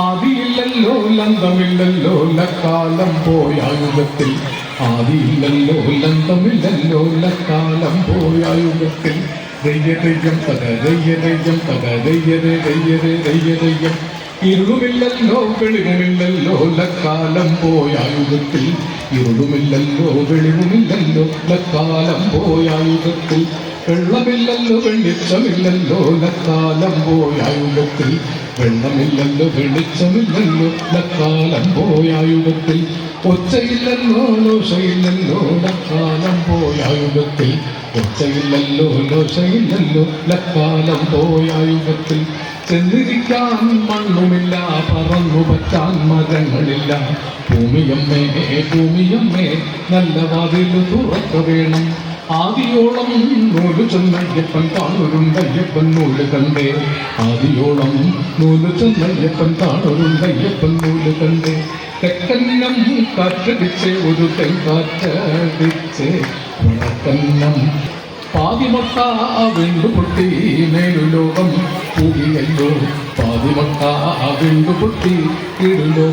ആദിയില്ലല്ലോ ലന്തമില്ലല്ലോ ലക്കാലം പോയ യുഗത്തിൽ ആദിയില്ലല്ലോ ലന്തമില്ലല്ലോ ലക്കാലം പോയ യുഗത്തിൽ ദയ്യതയ്യം തക ദയ്യതയ്യം തക ദയ്യതേ ദയ്യതേ ദയ്യതയ്യം ഇരുളുമില്ലല്ലോ വെളിവുമില്ലല്ലോ ലക്കാലം പോയ യുഗത്തിൽ ഇരുളുമില്ലല്ലോ വെളിവുമില്ലല്ലോ ലക്കാലം പോയ യുഗത്തിൽ വെള്ളമില്ലല്ലോ വെളിച്ചമില്ലല്ലോ ലക്കാലം പോയായുഗത്തിൽ വെള്ളമില്ലല്ലോ വെളിച്ചമില്ലല്ലോ ലക്കാലം പോയായുഗത്തിൽ ഒച്ചയില്ലല്ലോ ലോഷയില്ലല്ലോ ലക്കാലം പോയായുഗത്തിൽ ഒച്ചയില്ലല്ലോ ലോഷയില്ലല്ലോ ലക്കാലം പോയായുഗത്തിൽ ചെന്നിരിക്കാൻ മണ്ണുമില്ല പറന്നു പറ്റാൻ മരങ്ങളില്ല. ഭൂമിയമ്മേ ഭൂമിയമ്മേ നല്ല വാതിൽ തുറക്ക വേണം ആദിയോളം നൂൽ ചെന്നയ്യപ്പൻ താണൊരുണ്ടയ്യപ്പൻ നൂൽ കണ്ടേ. ആദിയോളം നൂൽ ചെന്നയ്യപ്പൻ താണൊരുണ്ടയ്യപ്പൻ നൂൽ കണ്ടേ. തെക്കന്നം കാറ്റടിച്ച് ഒരു തെങ്കാറ്റടിച്ച് വടക്കന്നം. പാതിമട്ട വെണ്ടുപൊട്ടി മേലുലോകം പൂകിയല്ലോ പാതിമട്ട വെണ്ടുപൊട്ടി ഇടുലോ